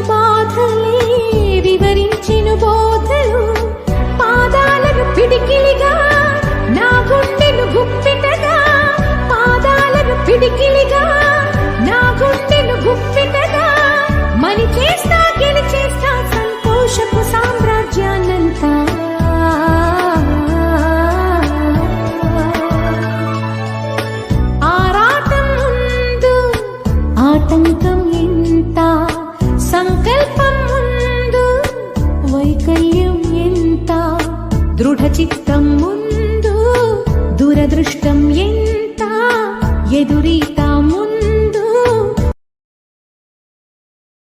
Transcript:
బాధలే వివరించెను బోధలు. పాదాలను పిడికిలిగా నా గుండెను గుప్పిటగా. పాదాలను పిడికిలిగా నా గుండెను గుప్పిటగా. మని చేస్తా గెలిచేస్తా సంతోషపు సామ్రాజ్యాన్నంతా. ఆరాటం ముందు ఆటంకం ధైర్యం ఎంత? దృఢ చిత్తం ముందు దురదృష్టం ఎంత? ఎదురీత